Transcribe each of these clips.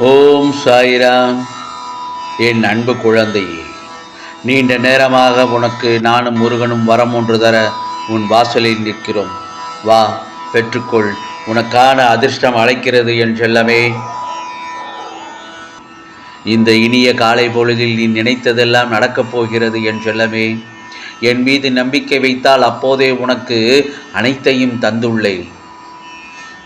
ஓம் சாய்ராம். என் அன்பு குழந்தையே நீண்ட நேரமாக உனக்கு நானும் முருகனும் வரம் ஒன்று தர உன் வாசலில் நிற்கிறோம். வா பெற்றுக்கொள். உனக்கான அதிர்ஷ்டம் அழைக்கிறது என் செல்லமே. இந்த இனிய காலை பொழுதில் நீ நினைத்ததெல்லாம் நடக்கப் போகிறது என் செல்லமே. என் மீது நம்பிக்கை வைத்தால் அப்போதே உனக்கு அனைத்தையும் தந்துள்ளேன்.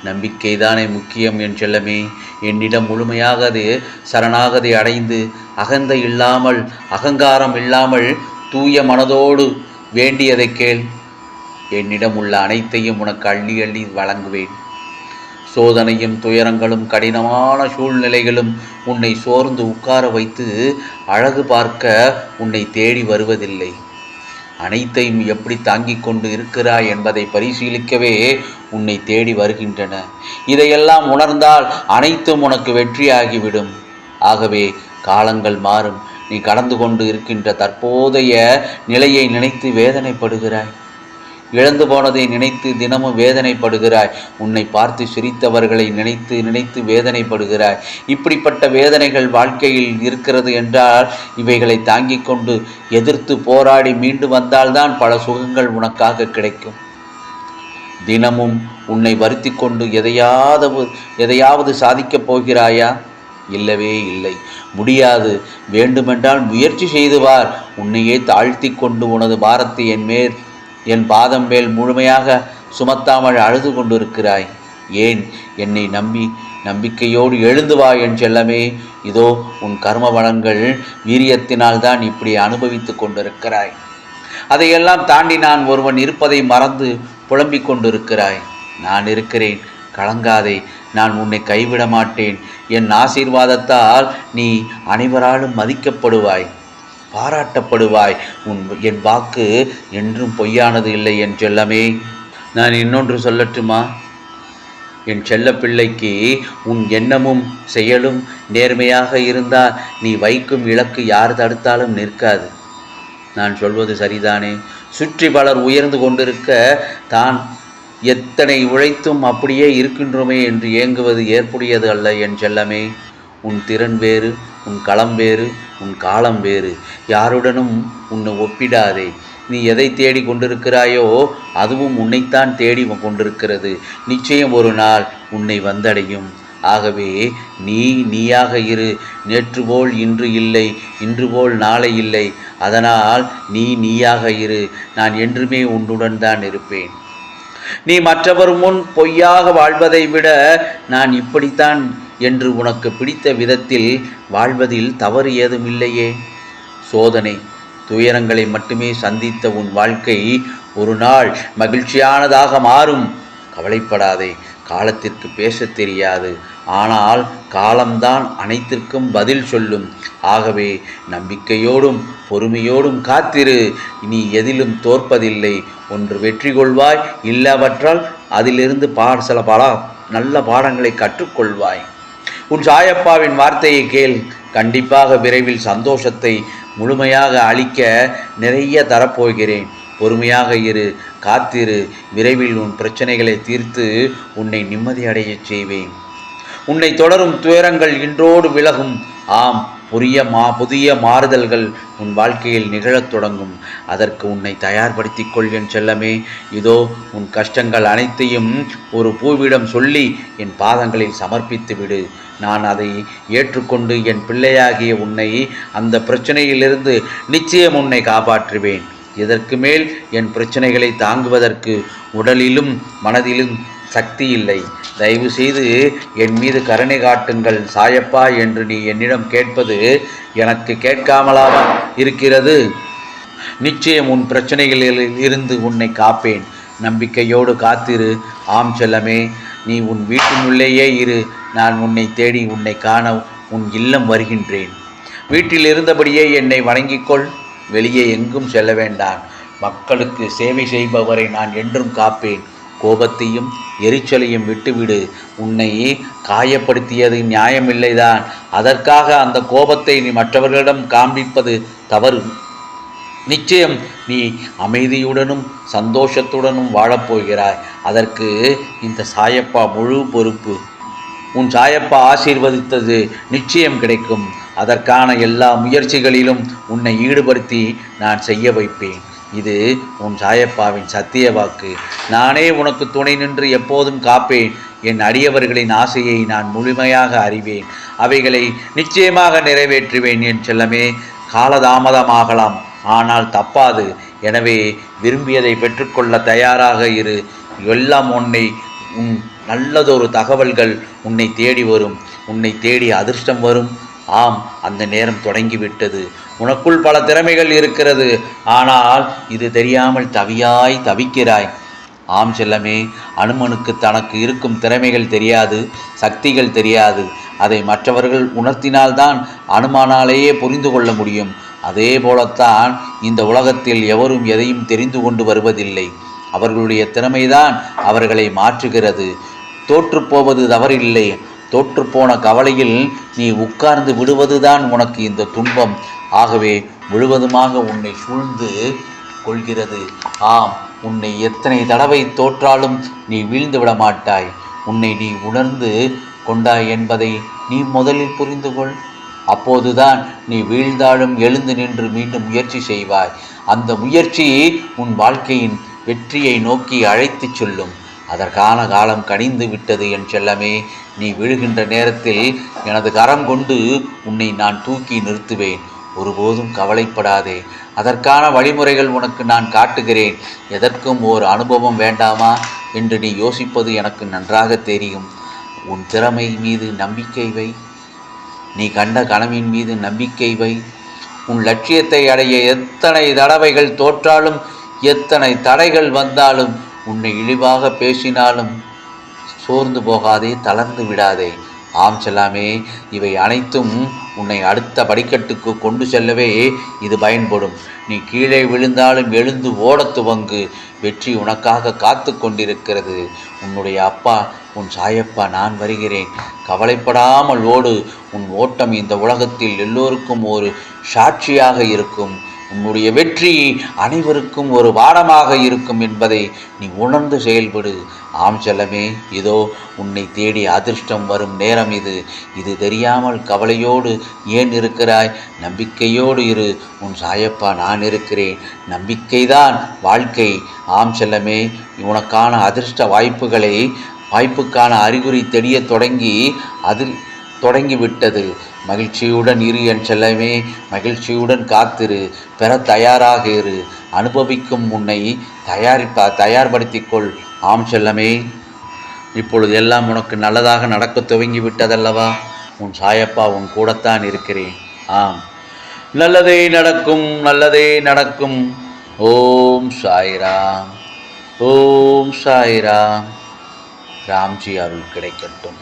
நம்பிக்கைதானே முக்கியம் என் செல்லமே? என்னிடம் முழுமையாக அது சரணாகதி அடைந்து அகந்தை இல்லாமல் அகங்காரம் இல்லாமல் தூய மனதோடு வேண்டியதை கேள். என்னிடம் உள்ள அனைத்தையும் உனக்கு அள்ளி அள்ளி வழங்குவேன். சோதனையும் துயரங்களும் கடினமான சூழ்நிலைகளும் உன்னை சோர்ந்து உட்கார வைத்து அழகு பார்க்க உன்னை தேடி வருவதில்லை. அனைத்தையும் எப்படி தாங்கிக் கொண்டு இருக்கிறாய் என்பதை பரிசீலிக்கவே உன்னை தேடி வருகின்றன. இதையெல்லாம் உணர்ந்தால் அனைத்தும் உனக்கு வெற்றியாகிவிடும். ஆகவே காலங்கள் மாறும். நீ கடந்து கொண்டு இருக்கின்ற தற்போதைய நிலையை நினைத்து வேதனைப்படுகிறாய். இழந்து போனதை நினைத்து தினமும் வேதனைப்படுகிறாய். உன்னை பார்த்து சிரித்தவர்களை நினைத்து நினைத்து வேதனைப்படுகிறாய். இப்படிப்பட்ட வேதனைகள் வாழ்க்கையில் இருக்கிறது என்றால் இவைகளை தாங்கிக் கொண்டு எதிர்த்து போராடி மீண்டு வந்தால்தான் பல சுகங்கள் உனக்காக கிடைக்கும். தினமும் உன்னை வருத்தி கொண்டு எதையாவது எதையாவது சாதிக்கப் போகிறாயா? இல்லவே இல்லை. முடியாது. வேண்டுமென்றால் முயற்சி செய்து வார். உன்னையே தாழ்த்தி கொண்டு உனது பாரத்தை என் மேல் என் பாதம் மேல் முழுமையாக சுமத்தாமல் அழுது கொண்டிருக்கிறாய். ஏன் என்னை நம்பி நம்பிக்கையோடு எழுந்து வா என் செல்லமே. இதோ உன் கர்ம வளங்கள் வீரியத்தினால் தான் இப்படி அனுபவித்து கொண்டிருக்கிறாய். அதையெல்லாம் தாண்டி நான் ஒருவன் இருப்பதை மறந்து புலம்பிக் கொண்டிருக்கிறாய். நான் இருக்கிறேன். கலங்காதே. நான் உன்னை கைவிட மாட்டேன் என் ஆசீர்வாதத்தால் நீ அனைவராலும் மதிக்கப்படுவாய். பாராட்டப்படுவாய். உன் என் வாக்கு என்றும் பொய்யானது இல்லை என் செல்லமே. நான் இன்னொன்று சொல்லட்டுமா? என் செல்ல பிள்ளைக்கு உன் எண்ணமும் செயலும் நேர்மையாக இருந்தால் நீ வைக்கும் இலக்கு யார் தடுத்தாலும் நிற்காது. நான் சொல்வது சரிதானே? சுற்றி பலர் உயர்ந்து கொண்டிருக்க தான் எத்தனை உழைத்தும் அப்படியே இருக்கின்றோமே என்று ஏங்குவது ஏற்புடையது அல்ல என் செல்லமே. உன் திறன் வேறு உன் களம் வேறு உன் காலம் வேறு. யாருடனும் உன்னை ஒப்பிடாதே. நீ எதை தேடி கொண்டிருக்கிறாயோ அதுவும் உன்னைத்தான் தேடி கொண்டிருக்கிறது. நிச்சயம் ஒரு நாள் உன்னை வந்தடையும். ஆகவே நீ நீயாக இரு. நேற்று போல் இன்று இல்லை இன்று போல் நாளை இல்லை. அதனால் நீ நீயாக இரு. நான் என்றுமே உன்னுடன் தான் இருப்பேன். நீ மற்றவர் முன் பொய்யாக வாழ்வதை விட நான் இப்படித்தான் என்று உனக்கு பிடித்த விதத்தில் வாழ்வதில் தவறு ஏதும் இல்லையே சோதனை துயரங்களை மட்டுமே சந்தித்த உன் வாழ்க்கை ஒரு நாள் மகிழ்ச்சியானதாக மாறும். கவலைப்படாதே காலத்திற்கு பேசத் தெரியாது. ஆனால் காலம்தான் அனைத்திற்கும் பதில் சொல்லும். ஆகவே நம்பிக்கையோடும் பொறுமையோடும் காத்திரு. நீ எதிலும் தோற்பதில்லை. ஒன்று வெற்றி கொள்வாய் இல்லாவற்றால் அதிலிருந்து பாட சில பல நல்ல பாடங்களை கற்றுக்கொள்வாய். உன் சாயப்பாவின் வார்த்தையை கேள். கண்டிப்பாக விரைவில் சந்தோஷத்தை முழுமையாக அளிக்க நிறைய தரப்போகிறேன். பொறுமையாக இரு காத்திரு. விரைவில் உன் பிரச்சனைகளை தீர்த்து உன்னை நிம்மதியடையச் செய்வேன். உன்னை தொடரும் துயரங்கள் இன்றோடு விலகும். ஆம் புதிய மா புதிய மாறுதல்கள் உன் வாழ்க்கையில் நிகழத் தொடங்கும். அதற்கு உன்னை தயார்படுத்திக் கொள் என் செல்லமே. இதோ உன் கஷ்டங்கள் அனைத்தையும் ஒரு பூவிடம் சொல்லி என் பாதங்களில் சமர்ப்பித்து விடு. நான் அதை ஏற்றுக்கொண்டு என் பிள்ளையாகிய உன்னை அந்த பிரச்சனையிலிருந்து நிச்சயம் உன்னை காப்பாற்றுவேன். இதற்கு மேல் என் பிரச்சனைகளை தாங்குவதற்கு உடலிலும் மனதிலும் சக்தி இல்லை. தயவு செய்து என் மீது கருணை காட்டுங்கள். சாயப்பா என்று நீ என்னிடம் கேட்பது எனக்கு கேட்காமலாக இருக்கிறது. நிச்சயம் உன் பிரச்சனைகளில் இருந்து உன்னை காப்பேன். நம்பிக்கையோடு காத்திரு. ஆம் செல்லமே நீ உன் வீட்டினுள்ளேயே இரு. நான் உன்னை தேடி உன்னை காண உன் இல்லம் வருகின்றேன். வீட்டில் இருந்தபடியே என்னை வணங்கிக்கொள். வெளியே எங்கும் செல்ல வேண்டாம். மக்களுக்கு சேவை செய்பவரை நான் என்றும் காப்பேன். கோபத்தையும் எரிச்சலையும் விட்டுவிடு. உன்னை காயப்படுத்தியது நியாயமில்லைதான். அதற்காக அந்த கோபத்தை நீ மற்றவர்களிடம் காண்பிப்பது தவறு. நிச்சயம் நீ அமைதியுடனும் சந்தோஷத்துடனும் வாழப்போகிறாய். அதற்கு இந்த சாயப்பா முழு பொறுப்பு. உன் சாயப்பா ஆசீர்வதித்தது நிச்சயம் கிடைக்கும். அதற்கான எல்லா முயற்சிகளிலும் உன்னை ஈடுபடுத்தி நான் செய்ய வைப்பேன். இது உன் சாயப்பாவின் சத்திய வாக்கு. நானே உனக்கு துணை நின்று எப்போதும் காப்பேன். என் அடியவர்களின் ஆசையை நான் முழுமையாக அறிவேன். அவைகளை நிச்சயமாக நிறைவேற்றுவேன் என் செல்லமே. காலதாமதமாகலாம். ஆனால் தப்பாது. எனவே விரும்பியதை பெற்றுக்கொள்ள தயாராக இரு. எல்லாம் உன்னை உன் நல்லதொரு தகவல்கள் உன்னை தேடி வரும். உன்னை தேடி அதிர்ஷ்டம் வரும். ஆம் அந்த நேரம் தொடங்கிவிட்டது. உனக்குள் பல திறமைகள் இருக்கிறது. ஆனால் இது தெரியாமல் தவியாய் தவிக்கிறாய். ஆம் செல்லமே அனுமனுக்கு தனக்கு இருக்கும் திறமைகள் தெரியாது சக்திகள் தெரியாது. அதை மற்றவர்கள் உணர்த்தினால்தான் அனுமானாலேயே புரிந்து கொள்ள முடியும். அதே போலத்தான் இந்த உலகத்தில் எவரும் எதையும் தெரிந்து கொண்டு வருவதில்லை. அவர்களுடைய திறமைதான் அவர்களை மாற்றுகிறது. தோற்றுப்போவது தவறில்லை. தோற்றுப்போன கவலையில் நீ உட்கார்ந்து விடுவதுதான் உனக்கு இந்த துன்பம். ஆகவே முழுவதுமாக உன்னை சூழ்ந்து கொள்கிறது. ஆம் உன்னை எத்தனை தடவை தோற்றாலும் நீ வீழ்ந்து விட மாட்டாய் உன்னை நீ உணர்ந்து கொண்டாய் என்பதை நீ முதலில் புரிந்து கொள். அப்போதுதான் நீ வீழ்ந்தாலும் எழுந்து நின்று மீண்டும் முயற்சி செய்வாய். அந்த முயற்சி உன் வாழ்க்கையின் வெற்றியை நோக்கி அழைத்துச் செல்லும். அதற்கான காலம் கனிந்து விட்டது என் செல்லமே. நீ விழுகின்ற நேரத்தில் எனது கரம் கொண்டு உன்னை நான் தூக்கி நிறுத்துவேன். ஒருபோதும் கவலைப்படாதே. அதற்கான வழிமுறைகள் உனக்கு நான் காட்டுகிறேன். எதற்கும் ஓர் அனுபவம் வேண்டாமா என்று நீ யோசிப்பது எனக்கு நன்றாக தெரியும். உன் திறமை மீது நம்பிக்கை வை. நீ கண்ட கனவின் மீது நம்பிக்கை வை. உன் லட்சியத்தை அடைய எத்தனை தடவைகள் தோற்றாலும் எத்தனை தடைகள் வந்தாலும் உன்னை இழிவாக பேசினாலும் சோர்ந்து போகாதே தளர்ந்து விடாதே. ஆம் செல்லாமே இவை அனைத்தும் உன்னை அடுத்த படிக்கட்டுக்கு கொண்டு செல்லவே இது பயன்படும். நீ கீழே விழுந்தாலும் எழுந்து ஓடத் துவங்கு. வெற்றி உனக்காக காத்து கொண்டிருக்கிறது. உன்னுடைய அப்பா உன் சாயப்பா நான் வருகிறேன். கவலைப்படாமல் ஓடு. உன் ஓட்டம் இந்த உலகத்தில் எல்லோருக்கும் ஒரு சாட்சியாக இருக்கும். உன்னுடைய வெற்றி அனைவருக்கும் ஒரு பாடமாக இருக்கும் என்பதை நீ உணர்ந்து செயல்படு. ஆம் செல்லமே இதோ உன்னை தேடி அதிர்ஷ்டம் வரும் நேரம் இது. இது தெரியாமல் கவலையோடு ஏன் இருக்கிறாய்? நம்பிக்கையோடு இரு. உன் சாயப்பா நான் இருக்கிறேன். நம்பிக்கைதான் வாழ்க்கை. ஆம் செல்லமே உனக்கான அதிர்ஷ்ட வாய்ப்புகளை வாய்ப்புக்கான அறிகுறி தெரிய தொடங்கி அதில் தொடங்கிவிட்டது. மகிழ்ச்சியுடன் இரு என் செல்லமே மகிழ்ச்சியுடன் காத்திரு பெற தயாராக இரு. அனுபவிக்கும் உன்னை தயாரிப்பா தயார்படுத்திக்கொள். ஆம் செல்லமே இப்பொழுது எல்லாம் உனக்கு நல்லதாக நடக்க துவங்கி விட்டதல்லவா உன் சாயப்பா உன் கூடத்தான் இருக்கிறேன். ஆம். நல்லதே நடக்கும் நல்லதே நடக்கும். ஓம் சாய்ராம் ஓம் சாய்ராம். ராம்ஜி அருள் கிடைக்கட்டும்.